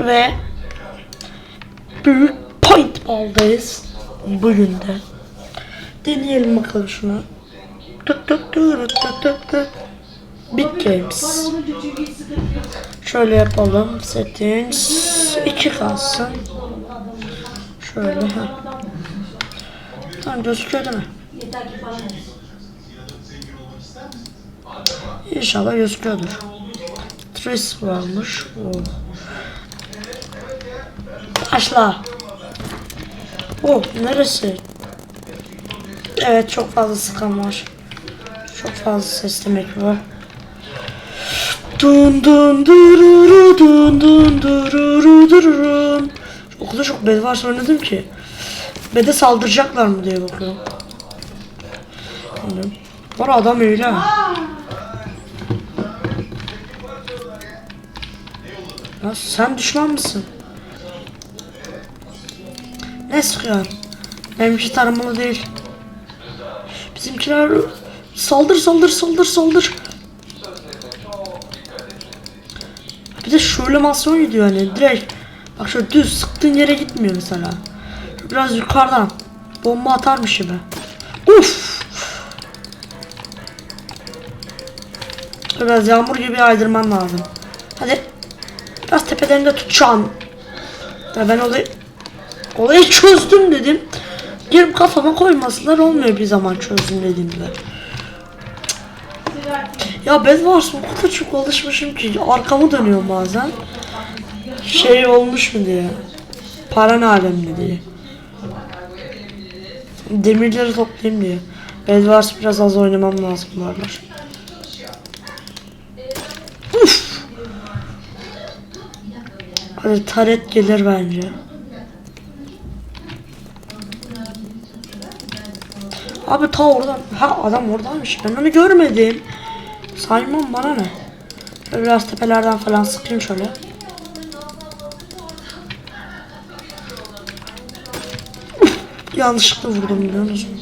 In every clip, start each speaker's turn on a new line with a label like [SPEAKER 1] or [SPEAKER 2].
[SPEAKER 1] Ve büyük paintball'dayız bugün de. Deneyelim bakalım şunu. Tık tık tık tık tık tık. Big Games. Şöyle yapalım. Settings 2 kalsın. Şöyle. Tamam gözüküyor değil mi? İnşallah gözüküyordur. Trace varmış. Oo. Başla. Oh neresi? Evet çok fazla sıkan var. Çok fazla ses demek var. Dun dun dururu dun dun dururu dururun. O kadar çok bed var oynadım ki. Bede saldıracaklar mı diye bakıyorum. Var adam öyle. Ya sen düşman mısın? Ne sıkıyorsun? Benimki taramalı değil. Bizimkiler saldır saldır saldır saldır. Bir de şöyle masyon gidiyor hani direkt. Bak şöyle düz sıktığın yere gitmiyor mesela. Biraz yukarıdan. Bomba atarmış gibi. Uf. Biraz yağmur gibi aydırman lazım. Hadi. Biraz tepelerinde tutacağım. Ya ben olayı olayı çözdüm dedim. Gelip kafama koymasınlar olmuyor bir zaman çözdüm dediğimde. Ya ben varsın o kadar çok alışmışım ki arkamı dönüyorum bazen. Şey olmuş mu diye. Paran alemli diye. Demirleri toplayayım diye. Bedwars biraz az oynamam lazım bu. Uf! Hadi taret gelir bence. Abi ta oradan. Ha adam oradaymış. Ben onu görmedim. Saymam bana ne. Şöyle biraz tepelerden falan sıkayım şöyle. Uf, yanlışlıkla vurdum biliyor musun?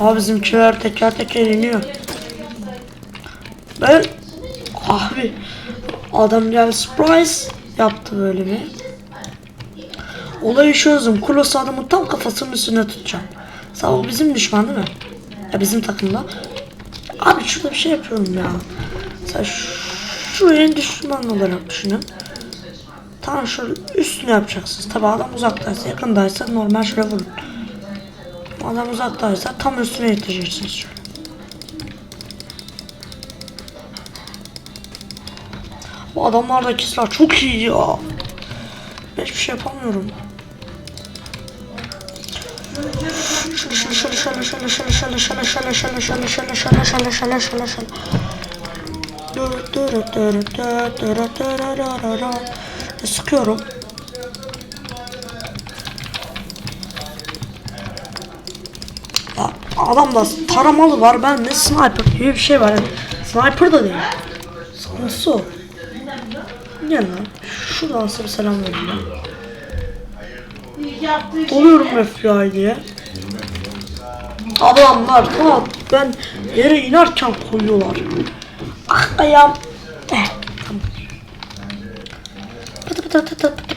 [SPEAKER 1] Abi bizimkiler teker teker iniyor. Ben abi adam gel surprise yaptı böyle bir. Olayı çözdüm. Kulos adamın tam kafasının üstüne tutacağım. Sağ ol bizim düşman değil mi? Ya bizim takımda. Abi şurada bir şey yapıyorum ya. Sen şuraya düşman olarak düşünün. Tam şu üstüne yapacaksınız. Tabi adam uzaktaysa yakındaysa normal şöyle vurun. Adam uzaktaysa tam üstüne yetişeceksiniz şöyle. Bu adamlardaki silah çok iyi ya. Ben hiçbir şey yapamıyorum. Şöyle şöyle şöyle şöyle şöyle şöyle şöyle şöyle şöyle şöyle şöyle şöyle şöyle şöyle şöyle şöyle dur Sıkıyorum. Ya, Adamda taramalı var ben de sniper gibi bir şey var. Yani sniper da değil. Sıkıntısı o. Gel lan. Şuradan size bir selam vereyim ben. Doluyorum FBI diye. Adamlar tamam ben yere inerken koyuyorlar. Ah ayağım. Eh, tamam. Pıtı pıtı pıtı pıtı pıtı.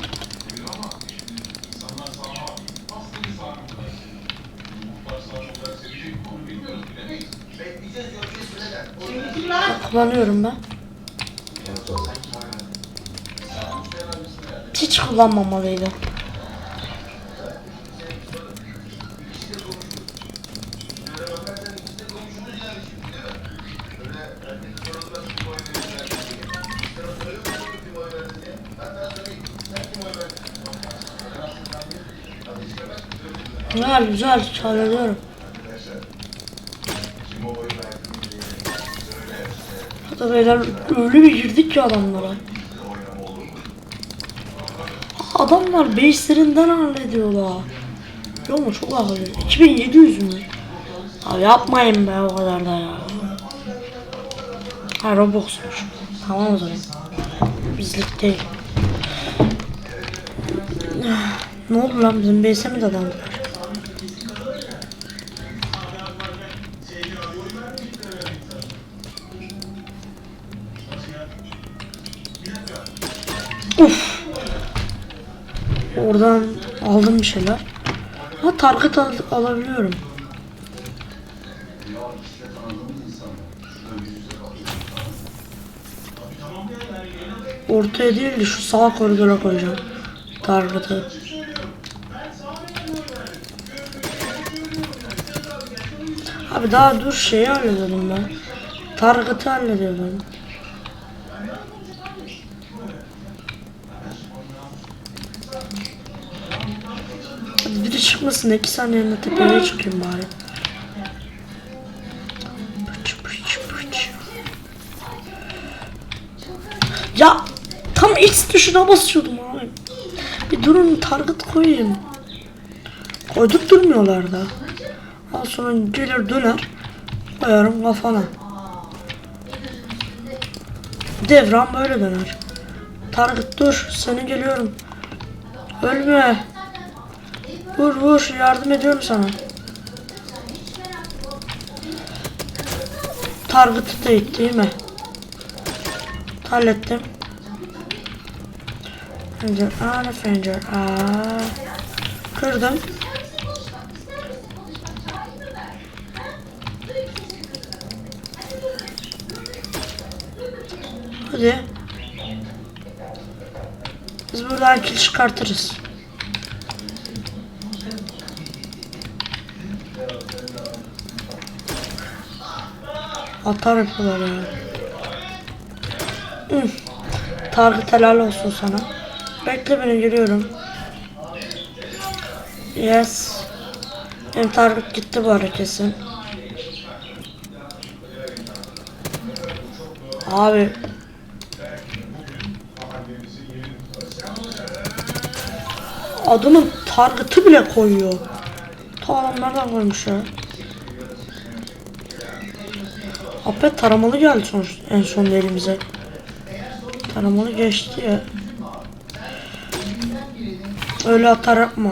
[SPEAKER 1] Kullanıyorum ben. Kullanmamalıydı. Güzel güzel hallediyorum. Hatta beyler öyle bir girdik ki adamlara adamlar 5 hallediyorlar. Yok mu çok ağır. 2700 mü? Ya yapmayın be o kadar da ya. Ha Robux'muş. Tamam o zaman. Bizlik değil. ne oldu lan bizim BS'e mi dadandılar? Uff. Oradan aldım bir şeyler. Ha target al- alabiliyorum. Ortaya değil de şu sağ koridora koyacağım. Target'ı. Abi daha dur şeyi halledelim ben. Target'ı hallediyorum. Biri çıkmasın. iki saniyede tepeye çıkayım bari. Pıç pıç pıç. Ya tam X tuşuna basıyordum abi. Bir durun target koyayım. Koyduk durmuyorlar da. Al sonra gelir döner. Koyarım kafana. Devran böyle döner. Target dur seni geliyorum. Ölme. Vur vur yardım ediyorum sana. Target'ı da itti değil mi? Hallettim. Fencer, aa fencer, aa. Kırdım. Hadi. Biz buradan kill çıkartırız. Atar yapıyorlar ya. Hı. Target helal olsun sana. Bekle beni geliyorum. Yes. Benim target gitti bu kesin. Abi. Adamın target'ı bile koyuyor. Tamam nereden koymuş ya? Apet taramalı geldi son, en son elimize. Taramalı geçti ya. Öyle atar yapma.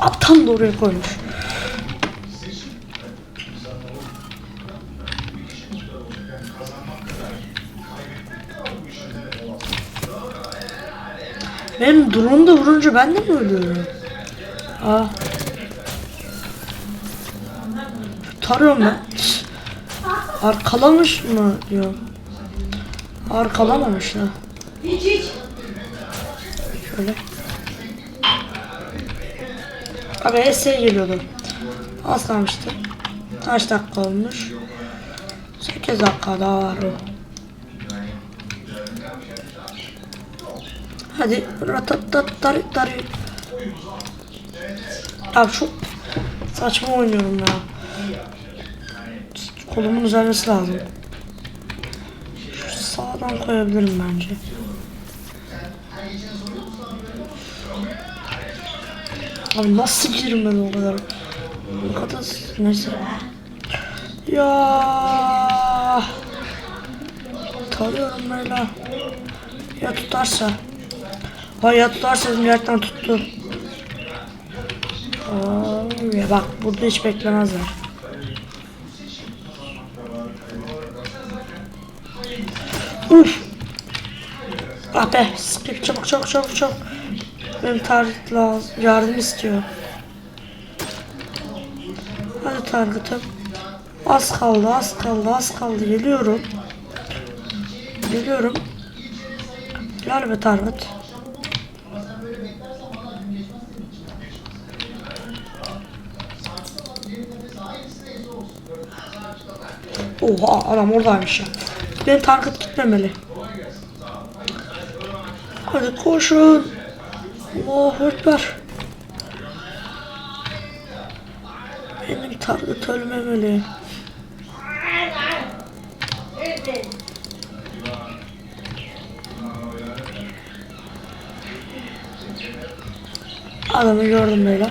[SPEAKER 1] Attan da oraya koymuş. Benim drone da vurunca ben de mi ölüyorum? Aa. Tarıyorum ben. Arkalamış mı diyor. Arkalamamış
[SPEAKER 2] hiç.
[SPEAKER 1] Şöyle. Abi S'ye geliyordu. Az kalmıştı. Kaç dakika olmuş? 8 dakika daha var o. Hadi ratatatari tari. Abi çok saçma oynuyorum ya. Kolumun düzelmesi lazım. Şu sağdan koyabilirim bence. Abi nasıl girmedi o kadar? O kadar neyse. Ya Tarıyorum böyle. Ya tutarsa. Hay ya tutarsa yerden tuttu. Aa, ya bak burada hiç beklemezler. Uf. Ah be, çabuk çabuk çabuk çabuk. Benim target lazım, yardım istiyor. Hadi target'ım. Az kaldı, az kaldı, az kaldı. Geliyorum. Geliyorum. Gel be target. Oha adam oradaymış ya. Benim target gitmemeli. Hadi koşun. Allahu Ekber. Benim target ölmemeli. Adamı gördüm böyle.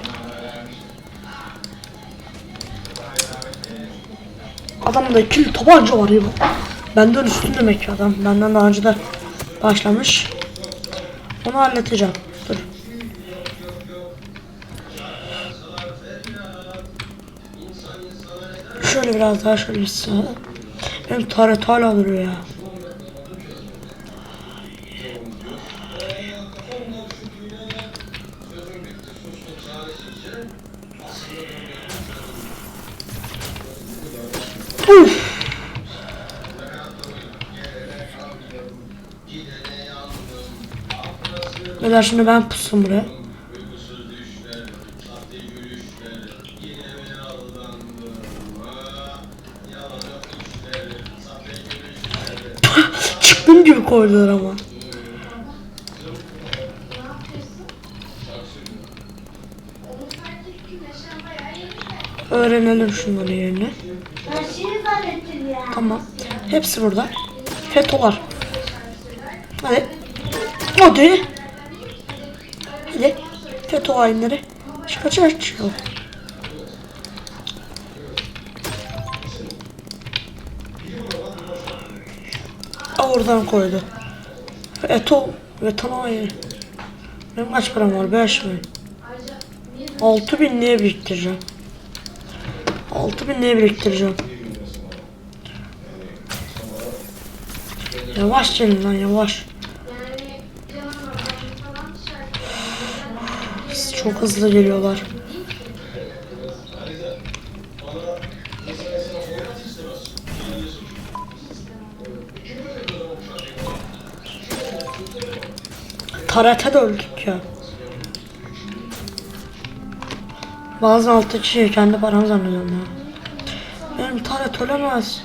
[SPEAKER 1] Adamda ikili tabanca var ya. Benden üstün demek ki adam. Benden daha önce de başlamış. Onu halledeceğim. Dur. Şöyle biraz daha şöyle bir sağ. Benim taret hala duruyor ya. Uf. Beyler şimdi ben pusum buraya. Çıktım gibi koydular ama. Öğrenelim şunları
[SPEAKER 2] ya.
[SPEAKER 1] Tamam. Hepsi burada. Fetolar. Hadi. Hadi. Feto hainleri. Çık aç aç. Yok. Aa, Oradan koydu. Eto ve haini. Benim kaç param var? 5 mi? 6000 niye biriktireceğim? 6000 niye biriktireceğim? Yavaş gelin lan yavaş. Çok hızlı geliyorlar. Tarete de öldük ya. Bazen altı kişiyi kendi param zannediyorum ya. Benim taret ölemez.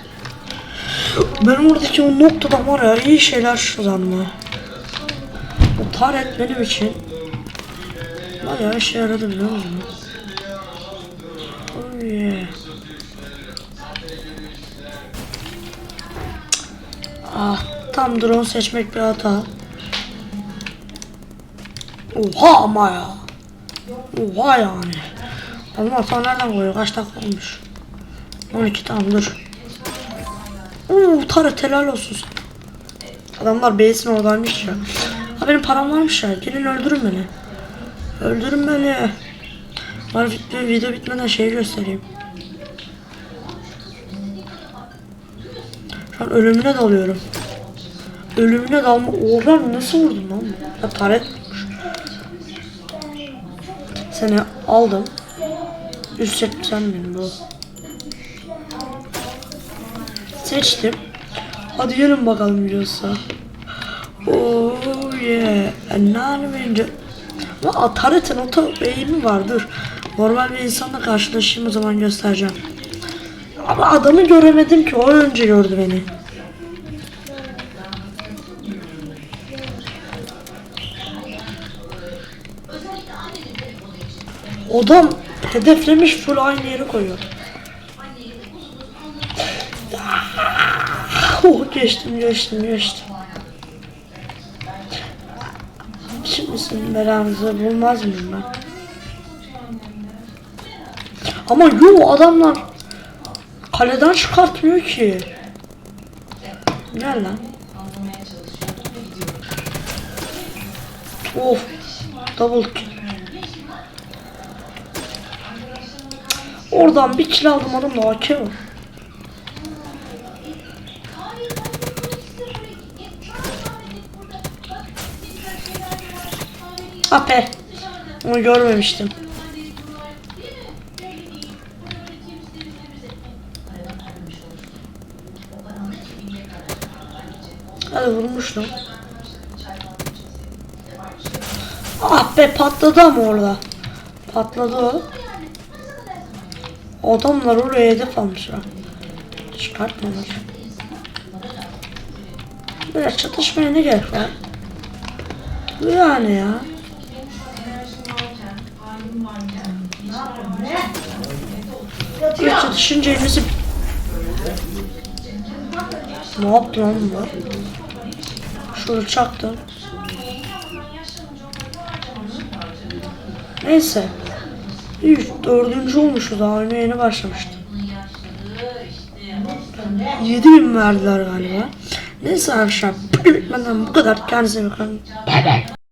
[SPEAKER 1] Benim oradaki o noktadan var ya iyi şeyler şuradan Bu taret benim için bayağı işe yaradı biliyor musun? Oh yeah. Ah tam drone seçmek bir hata. Oha ama ya. Oha yani. Ama hata nereden koyuyor? Kaç dakika olmuş? 12 tamam dur. Uuu Taret helal olsun sana. Adamlar base'in oradaymış ya. Ha benim param varmış ya. Gelin öldürün beni. Öldürün beni. Var video, video bitmeden şeyi göstereyim. Şu an ölümüne dalıyorum. Ölümüne dalma. Oradan nasıl vurdun lan? Ya taret. Seni aldım. Üst çektim sen benim bu. Seçtim. Hadi gelin bakalım biliyorsa. Oh yeah. Anneannem önce. Ama Ataret'in oto eğimi vardır. Normal bir insanla karşılaşayım o zaman göstereceğim. Ama adamı göremedim ki o önce gördü beni. Adam hedeflemiş full aynı yere koyuyor. Oh geçtim geçtim geçtim. Senin belanızı bulmaz mıyım ben? Ama yo adamlar kaleden çıkartmıyor ki. Gel lan. Of. Double kill. Oradan bir kill aldım adam da AK var. Ape. Onu görmemiştim. Hadi vurmuştum. Ah be patladı ama orada. Patladı o. Adamlar oraya hedef almışlar. Çıkartmalar. Biraz çatışmaya ne gerek var? Yani ya. Bir çatışınca elimizi... Ne yaptı lan bu? Şunu çaktım. Neyse. Üç, dördüncü olmuşuz daha oyuna yeni başlamıştım. 7000 verdiler galiba. Neyse arkadaşlar bugün benden bu kadar. Kendinize bakın.